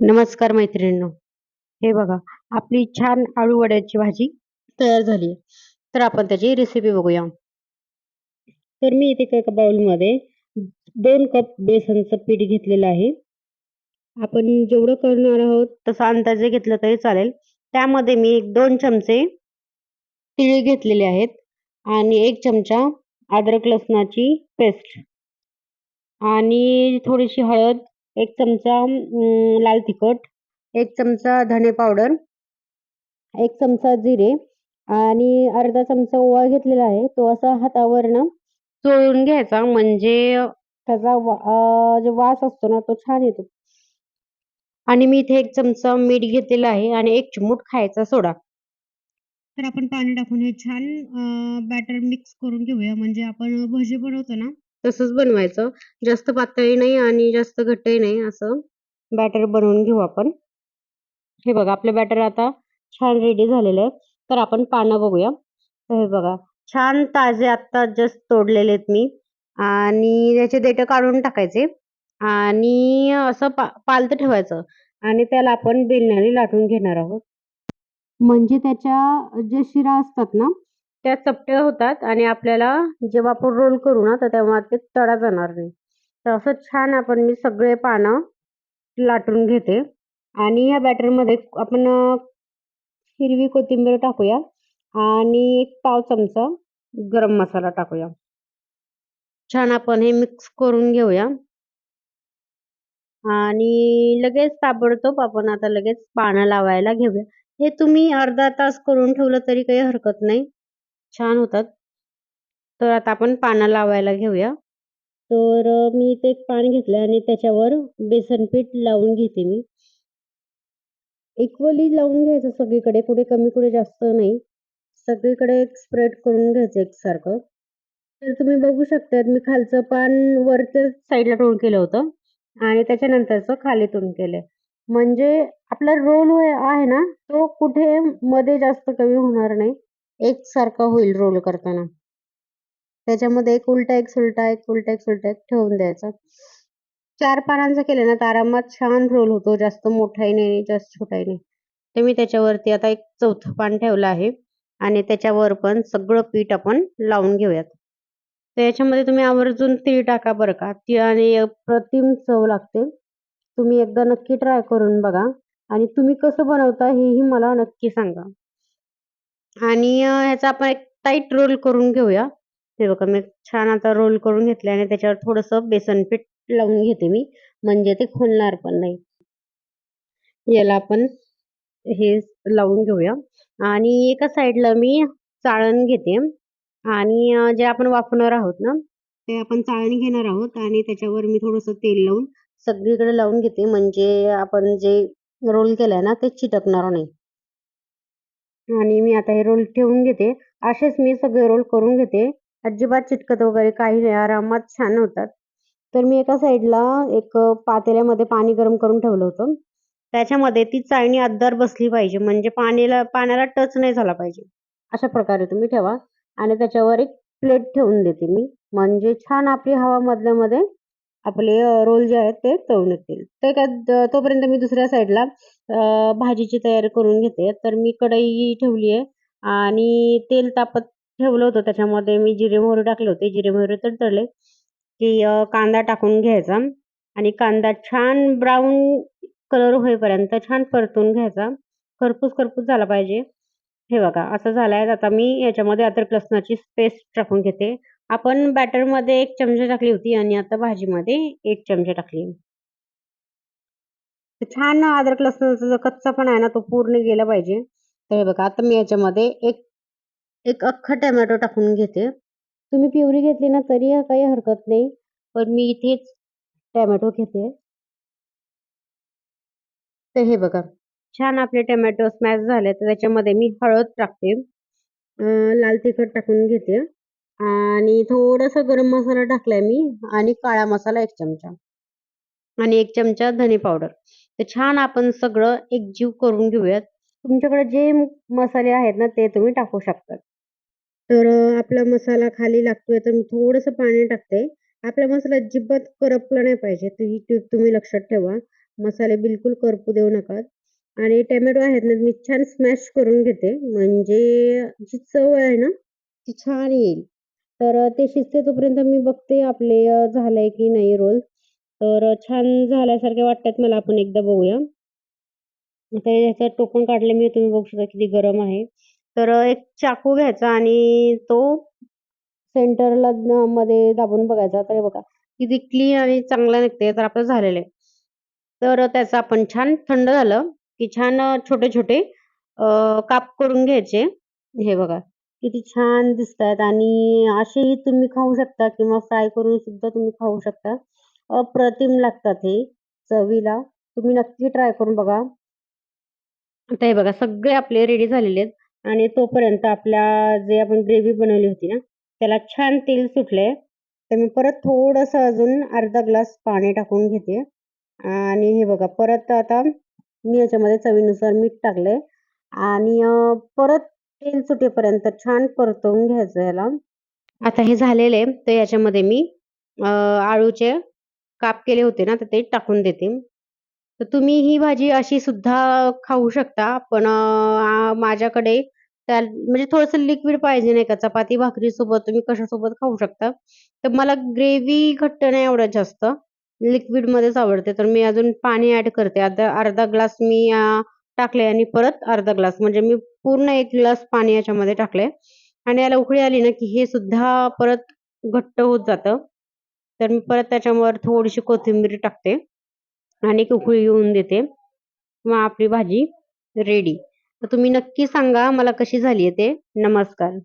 नमस्कार मैत्रिणींनो. हे बघा, आपली छान आळू वड्याची भाजी तयार झाली आहे. तर आपण त्याची रेसिपी बघूया. तर मी इथे एका बाउलमध्ये दोन कप बेसनचं पीठ घेतलेलं आहे. आपण जेवढं करणार आहोत तसा अंदाजे घेतलं तरी चालेल. त्यामध्ये मी एक दोन चमचे तिळ घेतलेले आहेत आणि एक चमचा अद्रक लसणाची पेस्ट आणि थोडीशी हळद, एक चमचा लाल तिखट, एक चमचा धने पावडर, एक चमचा जिरे आणि अर्धा चमचा ओवा घेतलेला आहे. तो असा हातावरनं चोळून घ्यायचा म्हणजे त्याचा वा जो वास असतो ना तो छान येतो. आणि मी इथे एक चमचा मीठ घेतलेला आहे आणि एक चिमूट खायचा सोडा. तर आपण पाणी टाकून हे छान बॅटर मिक्स करून घेऊया. म्हणजे आपण भजी बनवतो ना तसंच बनवायचं. जास्त पातळही नाही आणि जास्त घट्टही नाही असं बॅटर बनवून घेऊ आपण. हे बघा आपलं बॅटर आता छान रेडी झालेलं आहे. तर आपण पानं बघूया. तर हे बघा छान ताजे आत्ता जस्ट तोडलेले आहेत मी आणि त्याचे देठं काढून टाकायचे आणि असं पा पालतं ठेवायचं आणि त्याला आपण बेलण्याने लाटून घेणार आहोत. म्हणजे त्याच्या ज्या शिरा असतात ना त्या चपट्या होतात आणि आपल्याला जेव्हा आपण रोल करू ना तर तेव्हा ते तडा जाणार नाही. तर असं छान आपण मी सगळे पानं लाटून घेते आणि या बॅटरमध्ये आपण हिरवी कोथिंबीर टाकूया आणि एक पाव चमचा गरम मसाला टाकूया. छान आपण हे मिक्स करून घेऊया. आणि लगेच ताबडतोब आपण आता लगेच पानं लावायला घेऊया. हे तुम्ही अर्धा तास करून ठेवलं तरी काही हरकत नाही. छान होतात. तर आता आपण पानं लावायला घेऊया. तर मी इथे एक पान घेतलं आणि त्याच्यावर बेसनपीठ लावून घेते मी. इक्वली लावून घ्यायचं सगळीकडे. कुठे कमी कुठे जास्त नाही. सगळीकडे स्प्रेड करून घ्यायचं एकसारखं. तर तुम्ही बघू शकता मी खालचं पान वरच्या साईडला टोन केलं होतं आणि त्याच्यानंतरचं खाली टोन केलंय. म्हणजे आपला रोल आहे ना तो कुठे मध्ये जास्त कमी होणार नाही. एकसारखा होईल रोल करताना. त्याच्यामध्ये एक उलटा, एक सुलटा, एक उलटा, एक सुलटा एक ठेवून द्यायचा. चार पानांचा केलं ना तर आरामात छान रोल होतो. जास्त मोठाही नाही, जास्त छोटाही नाही. तर मी त्याच्यावरती आता एक चौथं पान ठेवलं आहे आणि त्याच्यावर पण सगळं पीठ आपण लावून घेऊयात. तर याच्यामध्ये तुम्ही आवर्जून तीळ टाका बरं का. तिळाने अप्रतिम चव लागते. तुम्ही एकदा नक्की ट्राय करून बघा आणि तुम्ही कसं बनवता हेही मला नक्की सांगा. आणि अ, ह्याचा आपण एक टाईट रोल करून घेऊया. हे बघा मी छान आता रोल करून घेतले आणि त्याच्यावर थोडंसं बेसन पीठ लावून घेते मी. म्हणजे ते खोलणार पण नाही. याला आपण हे लावून घेऊया आणि एका साईडला मी चाळण घेते आणि जे आपण वापरणार आहोत ना ते आपण चाळण घेणार आहोत आणि त्याच्यावर मी थोडंसं तेल लावून सगळीकडे लावून घेते म्हणजे आपण जे रोल केलाय ना ते चिटकणार नाही. आणि मी आता हे रोल ठेवून घेते. असेच मी सगळे रोल करून घेते. अजिबात चिटकत वगैरे काही नाही. आरामात छान होतात. तर मी एका साईडला एक पातेल्यामध्ये पाणी गरम करून ठेवलं होतं. त्याच्यामध्ये ती चाळणी अद्दार बसली पाहिजे म्हणजे पाणीला पाण्याला टच नाही झाला पाहिजे. अशा प्रकारे तुम्ही ठेवा आणि त्याच्यावर एक प्लेट ठेवून देते मी. म्हणजे छान आपली हवा मधल्यामध्ये आपले रोल जे आहेत ते तळून येतील तर काय तोपर्यंत मी दुसऱ्या साईडला भाजीची तयारी करून घेते. तर मी कढई ठेवली आहे आणि तेल तापत ठेवलं होतं. त्याच्यामध्ये मी जिरे मोहरी टाकले होते. जिरे मोहरी तळले की कांदा टाकून घ्यायचा आणि कांदा छान ब्राऊन कलर होईपर्यंत छान परतून घ्यायचा. खरपूस खरपूस झाला पाहिजे. हे बघा असं झालाय. आता मी याच्यामध्ये अद्रक लसणाची पेस्ट टाकून घेते. आपण बॅटरमध्ये एक चमचा टाकली होती आणि आता भाजीमध्ये एक चमचा टाकली. छान अद्रक लसणाचा जो कच्चापणा आहे ना तो पूर्ण गेला पाहिजे. तर हे बघा आता मी याच्यामध्ये एक एक अख्खा टमॅटो टाकून घेते. तुम्ही प्युरी घेतली ना तरी काही हरकत नाही. पण मी इथेच टोमॅटो घेते. तर हे बघा छान आपले टोमॅटो स्मॅश झाले तर त्याच्यामध्ये मी हळद टाकते. लाल तिखट टाकून घेते आणि थोडासा गरम मसाला टाकलाय मी आणि काळा मसाला एक चमचा आणि एक चमचा धने पावडर. तर छान आपण सगळं एकजीव करून घेऊयात. तुमच्याकडे जे मसाले आहेत ना ते तुम्ही टाकू शकतात. तर आपला मसाला खाली लागतोय तर मी थोडंसं पाणी टाकते. आपला मसाला अजिबात करपला नाही पाहिजे. तर ही तुम्ही लक्षात ठेवा मसाले बिलकुल करपू देऊ नका आणि टोमॅटो आहेत ना मी छान स्मॅश करून घेते म्हणजे जी चव आहे ना ती छान येईल तर ते शिजते तोपर्यंत मी बघते आपले अ, झालंय की नाही रोल. तर छान झाल्यासारखे वाटतात मला आपण एकदा बघूया. आता याचं टोकण काढले मी तुम्ही बघू शकता किती गरम आहे. तर एक चाकू घ्यायचा आणि तो सेंटरला मध्ये दाबून बघायचा. तर हे बघा किती क्लीन आणि चांगलं निघते तर आपलं झालेलं आहे. तर त्याचं आपण छान थंड झालं की छान छोटे छोटे काप करून घ्यायचे. हे बघा. किती छान दिसतात आणि असेही तुम्ही खाऊ शकता किंवा फ्राय करून सुद्धा तुम्ही खाऊ शकता. अप्रतिम लागतात हे चवीला. तुम्ही नक्की ट्राय करून बघा. ते हे बघा सगळे आपले रेडी झालेले आहेत. आणि तोपर्यंत आपल्या जे आपण ग्रेव्ही बनवली होती ना त्याला छान तेल सुटले तर मी परत थोडंसं अजून अर्धा ग्लास पाणी टाकून घेते. आणि हे बघा परत आता मी याच्यामध्ये चवीनुसार मीठ टाकले आणि परत तेल सुटेपर्यंत छान परतवून घ्यायचं याला. आता हे झालेले आहे तर याच्यामध्ये मी आळूचे काप केले होते ना तर ते टाकून देते. तर तुम्ही ही भाजी अशी सुद्धा खाऊ शकता पण माझ्याकडे त्या म्हणजे थोडंसं लिक्विड पाहिजे नाही का चपाती भाकरी सोबत तुम्ही कशासोबत खाऊ शकता. तर मला ग्रेव्ही घट्ट नाही आवडत जास्त. लिक्विड मध्येच आवडते तर मी अजून पाणी ऍड करते. अर्धा अर्धा ग्लास मी टाकले आणि परत अर्धा ग्लास म्हणजे मी पूर्ण एक ग्लास पाणी याच्यामध्ये टाकले आणि याला उकळी आली ना की हे सुद्धा परत घट्ट होत जातं. तर मी परत त्याच्यावर थोडीशी कोथिंबीर टाकते. आणि एक उकळी येऊन देते. मग आपली भाजी रेडी तर तुम्ही नक्की सांगा मला कशी झाली आहे ते. नमस्कार.